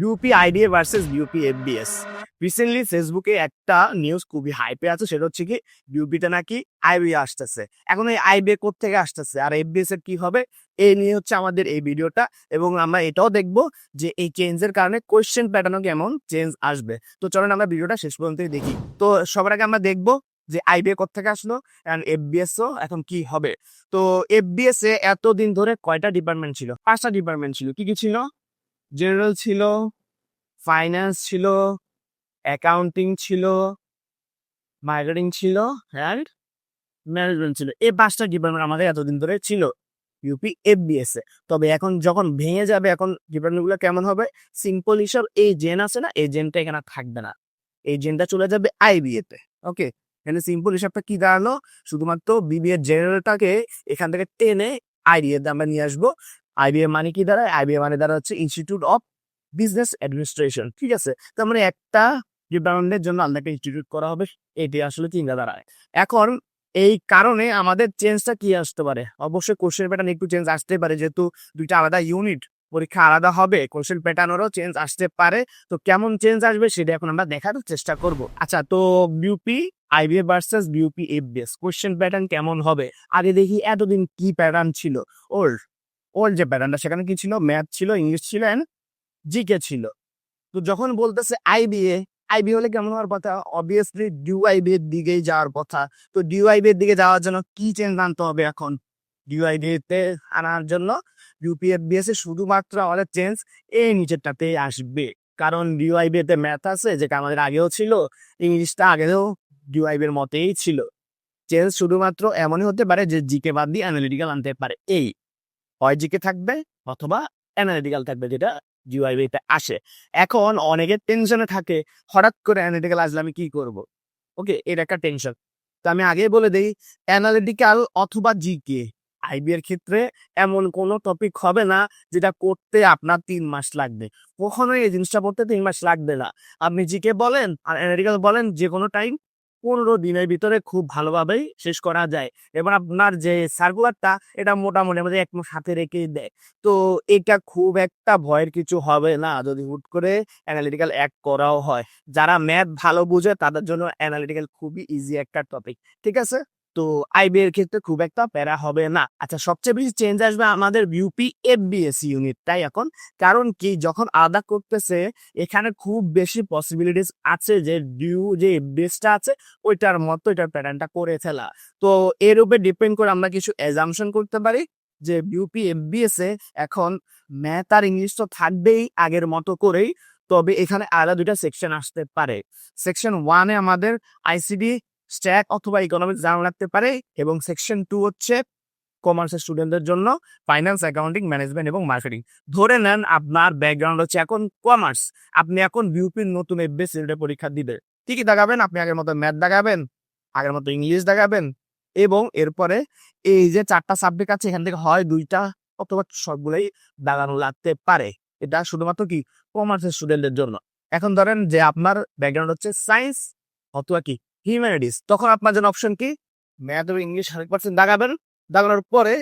UP IDA versus UP FBS recently ফেসবুকে একটা news খুবই হাইপে আছে, সেটা হচ্ছে কি ইউপিতে নাকি আইবি আসতেছে। এখন এই আইবি থেকে আসতেছে? আর এফবিএস এর কি হবে? এই নিয়ে হচ্ছে আমাদের এই ভিডিওটা এবং আমরা এটাও দেখব যে এই চেঞ্জের কারণে কোয়েশ্চেন প্যাটার্নও কেমন চেঞ্জ আসবে। তো চলেন আমরা ভিডিওটা শেষ পর্যন্তই দেখি। তো সবার আগে আমরা দেখব যে আইবিএ থেকে আসলো অ্যান্ড ও এখন কি হবে। তো এফবিএস এ এতদিন ধরে কয়টা ডিপার্টমেন্ট ছিল? পাঁচটা ডিপার্টমেন্ট ছিল। কি কি ছিল? জেনারেল ছিল ফাইন্যান্স ছিল অ্যাকাউন্টিং ছিল মার্কেটিং ছিল অ্যান্ড ম্যানেজমেন্ট ছিল। এই পাঁচটা ডিপার্টমেন্ট আমাদের এতদিন ধরে ছিল ইউপি এফবিএস এ। তবে এখন যখন ভেঙে যাবে, এখন ডিপার্টমেন্টগুলো কেমন হবে? সিম্পল হিসাব এই জেন আছে না, এই জেনটা এখানে থাকবে না। এই জেনটা চলে যাবে আইবিএ তে ওকে এখানে সিম্পল হিসাবটা কি দাঁড়াল? শুধুমাত্র বিবিএ জেনারেলটাকে এখান থেকে টেনে আইডিএ আমরা নিয়ে আসব। আইবিএ মানে কি দাঁড়ায় আইবিএ মানে দ্বারা হচ্ছে ইনস্টিটিউট অফ বিজনেস অ্যাডমিনিস্ট্রেশন ঠিক আছে? তার মানে একটা ডিপার্টমেন্টের জন্য আলাদা একটা ইনস্টিটিউট করা হবে, এটি আসলে চিন্তা দাঁড়ায় এখন এই কারণে আমাদের চেঞ্জটা কি আসতে পারে? অবশ্যই কোশ্চেন প্যাটার্ন একটু চেঞ্জ আসতে পারে, যেহেতু দুইটা আলাদা ইউনিট পরীক্ষা আলাদা হবে কোশ্চেন প্যাটার্নেরও চেঞ্জ আসতে পারে। তো কেমন চেঞ্জ আসবে সেটা এখন আমরা দেখার চেষ্টা করব। আচ্ছা তো BUP IBA versus BUP FBS question pattern কেমন হবে? আগে দেখি এতদিন কি প্যাটার্ন ছিল। ওল্ড ওল্ড যে প্যাটার্নটা সেখানে কি ছিল? ম্যাথ ছিল ইংলিশ ছিল অ্যান্ড জিকে ছিল। তো যখন বলতেছে আইবিএ আইবি হলে কেমন হওয়ার কথা? অবভিয়াসলি ডিউআইবি এর দিকেই যাওয়ার কথা। তো ডিউআইবি এর দিকে যাওয়ার জন্য কি চেঞ্জ আনতে হবে এখন? ডিউআইবি তে আনার জন্য ইউপিএফবিএস এ শুধুমাত্র আমাদের চেঞ্জ এই নিচেরটাতেই আসবে। কারণ ডিউআইবি তে ম্যাথ আছে, যেটা আমাদের আগেও ছিল ইংলিশটা আগেও ডিউআইবি এর মতেই ছিল। চেঞ্জ শুধুমাত্র এমনই হতে পারে যে জিকে বাদ দিয়ে অ্যানালিটিক্যাল আনতে পারে। এই হয় জিকে থাকবে অথবা অ্যানালিটিক্যাল থাকবে যেটা জিওআইবিতে আসে। এখন অনেকের টেনশনে থাকে, হঠাৎ করে অ্যানালিটিক্যাল আসলে আমি কি করব? ওকে এটা একটা টেনশন তো আমি আগে বলে দিই অ্যানালিটিক্যাল অথবা জিকে আইবি এর ক্ষেত্রে এমন কোনো টপিক হবে না যেটা করতে আপনার তিন মাস লাগবে। কখনোই এই জিনিসটা পড়তে তিন মাস লাগবে না। আপনি জিকে বলেন আর অ্যানালিটিক্যাল বলেন যে কোনো টাইম পনেরো দিনের ভিতরে খুব ভালোভাবেই শেষ করা যায়। এবং আপনার যে সার্কুলারটা এটা মোটামুটি আমাদের এক মাস হাতে রেখে দেয়। তো এটা খুব একটা ভয়ের কিছু হবে না যদি হুট করে অ্যানালিটিক্যাল এক করাও হয়। যারা ম্যাথ ভালো বুঝে তাদের জন্য অ্যানালিটিক্যাল খুবই ইজি একটা টপিক ঠিক আছে? তো আইবি এর ক্ষেত্রে খুব একটা প্যারা হবে না। আচ্ছা সবচেয়ে বেশি চেঞ্জ আসবে আমাদের ইউপি এফবিএস ইউনিটটাই এখন? কারণ কি? যখন আলাদা করতেছে, এখানে খুব বেশি পসিবিলিটিস আছে যে ডিউ যে এফবিএসটা আছে, ওইটার মতো এটার প্যাটার্নটা করে ফেলা। তো এর উপরে ডিপেন্ড করে আমরা কিছু এজামশন করতে পারি যে ইউপি এফবিএস এ এখন ম্যাথ আর ইংলিশ তো থাকবেই আগের মতো করেই, তবে এখানে আলাদা দুইটা সেকশন আসতে পারে। সেকশন ওয়ানে আমাদের আইসিডি স্ট্যাক অথবা ইকোনমিক্স জানা লাগতে পারে এবং সেকশন টু হচ্ছে কমার্সের স্টুডেন্টদের জন্য ফাইন্যান্স অ্যাকাউন্টিং ম্যানেজমেন্ট এবং মার্কেটিং ধরে নেন আপনার ব্যাকগ্রাউন্ড হচ্ছে এখন কমার্স আপনি এখন বিউপির নতুন এফবিএস পরীক্ষা দিবে। কি দেখাবেন? আপনি আগের মতো ম্যাথ দেখাবেন, আগের মতো ইংলিশ দেখাবেন এবং এরপরে এই যে চারটা সাবজেক্ট আছে, এখান থেকে হয় দুইটা অথবা সবগুলোই দাগানো লাগতে পারে। এটা শুধুমাত্র কি? কমার্সের স্টুডেন্টদের জন্য। এখন ধরেন যে আপনার ব্যাকগ্রাউন্ড হচ্ছে সায়েন্স অথবা কি? হিউম্যানিটিস, তখন আপনার জন্য অপশন কি? ম্যাথ এবং ইংলিশ হান্ড্রেড পার্সেন্ট দাগাবেন। দাগানোর পরে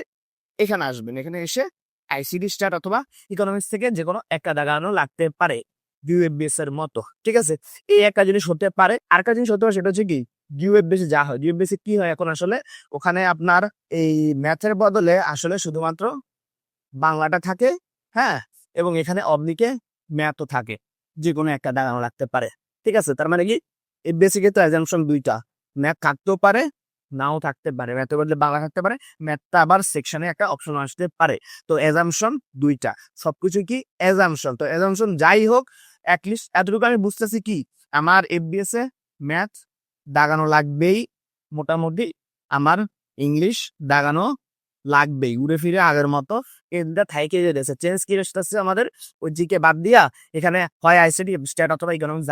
এখানে আসবেন, এখানে এসে আইসিডি স্টার্ট অথবা ইকোনমিক্স থেকে যে কোনো একটা দাগানো লাগতে পারে ইউএফবিএস এর মতো, ঠিক আছে? এই একটা জিনিস হতে পারে। আর একটা জিনিস হতে পারে সেটা হচ্ছে কি? ইউএফবিএস যা হয় ইউএফবিএস কি হয় এখন আসলে? ওখানে আপনার এই ম্যাথের বদলে আসলে শুধুমাত্র বাংলাটা থাকে হ্যাঁ? এবং এখানে অবলিকে ম্যাথও থাকে যে কোনো একটা দাগানো লাগতে পারে, ঠিক আছে? তার মানে কি? এই বেসিকে তো অ্যাজামশন দুইটা। ম্যাথ থাকতেও পারে, নাও থাকতে পারে। ম্যাথের বদলে বাংলা থাকতে পারে, ম্যাথটা আবার সেকশনে একটা অপশন আসতে পারে। তো অ্যাজামশন দুইটা। সবকিছু কি? অ্যাজামশন তো অ্যাজামশন যাই হোক অ্যাটলিস্ট এতটুকু আমি বুঝতেছি কি? আমার এফবিএস এ ম্যাথ দাগানো লাগবেই, মোটামুটি আমার ইংলিশ দাগানো লাগবেই। ঘুরে ফিরে আগের মতো থাইকে যেতেছে চেঞ্জ কি আসতেছে আমাদের ওই জিকে বাদ দিয়া এখানে হয় আইসিডি অথবা ইকোনমিক্স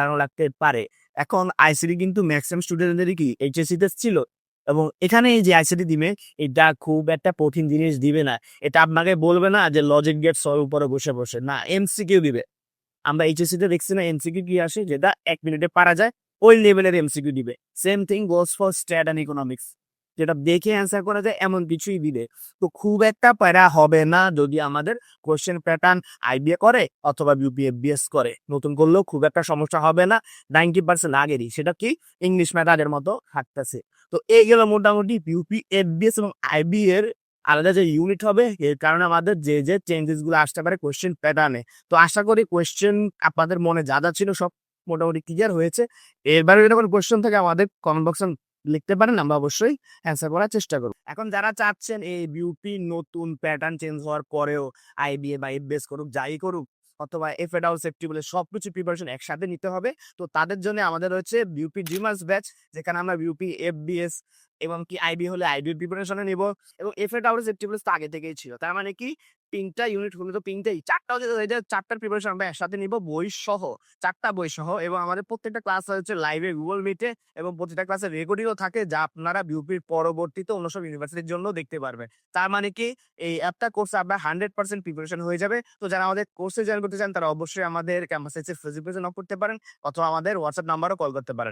পারে। এখন আইসিডি কিন্তু ম্যাক্সিমাম কি ছিল এবং এখানে এই যে আইসিডি দিবে, এটা খুব একটা কঠিন জিনিস দিবে না। এটা আপনাকে বলবে না যে লজিক গেট সব উপরে বসে বসে। না এমসিকিউ দিবে। আমরা এইচএসসি তে দেখছি না এমসিকিউ কি আসে, যেটা এক মিনিটে পারা যায়, ওই লেভেলের এমসিকিউ দিবে। Same thing goes for stat and economics যেটা দেখে অ্যান্সার করা যায়, এমন কিছুই দিবে। তো খুব একটা প্যারা হবে না যদি আমাদের কোশ্চেন প্যাটার্ন আইবিএ করে অথবা বিউপিএফবিএস করে। নতুন করলেও খুব একটা সমস্যা হবে না নাইনটি পার্সেন্ট আগেরই। সেটা কি? ইংলিশ ম্যাটারের মতো থাকতেছে। তো এই গেল মোটামুটি বিউপি এফবিএস এবং আইবি এর আলাদা যে ইউনিট হবে, এর কারণে আমাদের যে যে চেঞ্জেসগুলো আসতে পারে কোয়েশ্চেন প্যাটার্নে তো আশা করি কোয়েশ্চেন আপনাদের মনে যা যা ছিল সব মোটামুটি ক্লিয়ার হয়েছে। এরবারে যদি কোনো কোয়েশ্চেন থাকে আমাদের কমেন্ট বক্সে লিখতে পারেন, আমরা অবশ্যই অ্যান্সার করার চেষ্টা করব। এখন যারা চাচ্ছেন এই বিউপি নতুন প্যাটার্ন চেঞ্জ হওয়ার পরেও আইবিএ বা এফবিএস করুক, যাই করুক, অথবা এফ এডাউল সেফটি বলে সবকিছু প্রিপারেশন একসাথে নিতে হবে। তো তাদের জন্য আমাদের রয়েছে বিউপি ড্রিমার্স ব্যাচ যেখানে আমরা বিউপি এফবিএস এবং কি আইবি হলে আইবির প্রিপারেশনে নিব এবং এফ এড আউট সেফটি তো আগে থেকেই ছিল। তার মানে কি তিনটা ইউনিট হলে তো তিনটেই চারটা হচ্ছে চারটার প্রিপারেশন আমরা একসাথে নিব বই সহ চারটা বই সহ এবং আমাদের প্রত্যেকটা ক্লাস হচ্ছে লাইভে গুগল মিটে এবং প্রতিটা ক্লাসে রেকর্ডিংও থাকে যা আপনারা বিউপির পরবর্তীতে অন্য সব ইউনিভার্সিটির জন্য দেখতে পারবেন। তার মানে কি এই অ্যাপটা কোর্সে আপনার হান্ড্রেড পার্সেন্ট প্রিপারেশন হয়ে যাবে। তো যারা আমাদের কোর্সে জয়েন করতে চান তারা অবশ্যই আমাদের ক্যাম্পাসে ফেসবুক পেজে নক করতে পারেন অথবা আমাদের হোয়াটসঅ্যাপ নাম্বারও কল করতে পারেন।